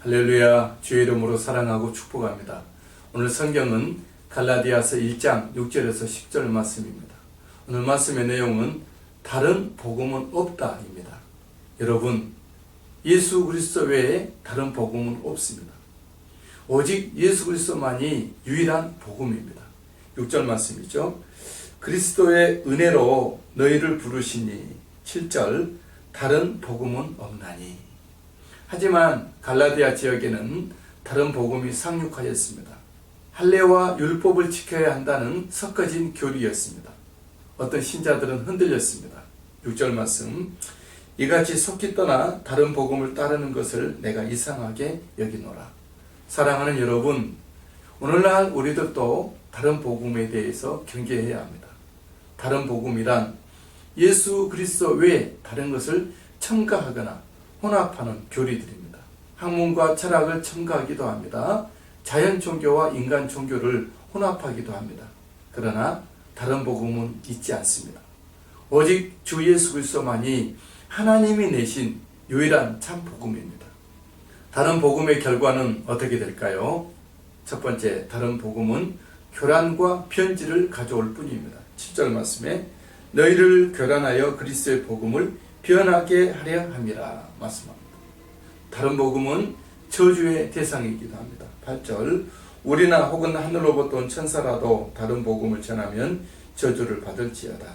할렐루야 주의 이름으로 사랑하고 축복합니다. 오늘 성경은 갈라디아서 1장 6절에서 10절 말씀입니다. 오늘 말씀의 내용은 다른 복음은 없다입니다. 여러분 예수 그리스도 외에 다른 복음은 없습니다. 오직 예수 그리스도만이 유일한 복음입니다. 6절 말씀이죠. 그리스도의 은혜로 너희를 부르시니 7절 다른 복음은 없나니 하지만 갈라디아 지역에는 다른 복음이 상륙하였습니다. 할례와 율법을 지켜야 한다는 섞어진 교리였습니다. 어떤 신자들은 흔들렸습니다. 6절 말씀 이같이 속히 떠나 다른 복음을 따르는 것을 내가 이상하게 여기노라. 사랑하는 여러분, 오늘날 우리들도 다른 복음에 대해서 경계해야 합니다. 다른 복음이란 예수 그리스도 외에 다른 것을 첨가하거나 혼합하는 교리들입니다. 학문과 철학을 첨가하기도 합니다. 자연 종교와 인간 종교를 혼합하기도 합니다. 그러나 다른 복음은 있지 않습니다. 오직 주 예수 그리스도만이 하나님이 내신 유일한 참 복음입니다. 다른 복음의 결과는 어떻게 될까요? 첫 번째, 다른 복음은 교란과 편지를 가져올 뿐입니다. 7절 말씀에 너희를 교란하여 그리스도의 복음을 변하게 하려 함이라 말씀합니다. 다른 복음은 저주의 대상이기도 합니다. 8절 우리나 혹은 하늘로부터 온 천사라도 다른 복음을 전하면 저주를 받을지어다.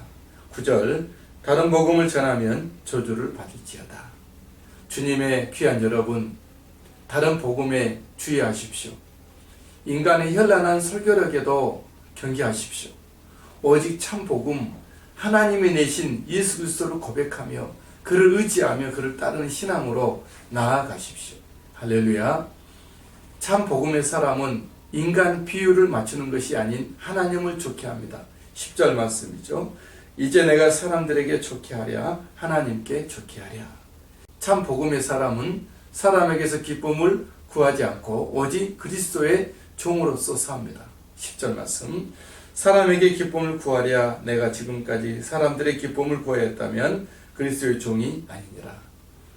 9절 다른 복음을 전하면 저주를 받을지어다. 주님의 귀한 여러분 다른 복음에 주의하십시오. 인간의 현란한 설교력에도 경계하십시오. 오직 참 복음 하나님이 내신 예수 그리스도를 고백하며 그를 의지하며 그를 따르는 신앙으로 나아가십시오. 할렐루야. 참 복음의 사람은 인간 비율을 맞추는 것이 아닌 하나님을 좋게 합니다. 10절 말씀이죠. 이제 내가 사람들에게 좋게 하랴 하나님께 좋게 하랴. 참 복음의 사람은 사람에게서 기쁨을 구하지 않고 오직 그리스도의 종으로서 삽니다. 10절 말씀. 사람에게 기쁨을 구하랴 내가 지금까지 사람들의 기쁨을 구하야 했다면 그리스도의 종이 아니니라.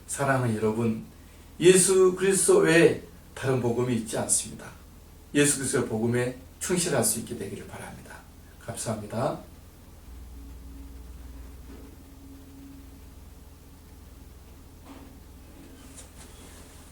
사랑하는 여러분, 예수 그리스도 외에 다른 복음이 있지 않습니다. 예수 그리스도의 복음에 충실할 수 있게 되기를 바랍니다. 감사합니다.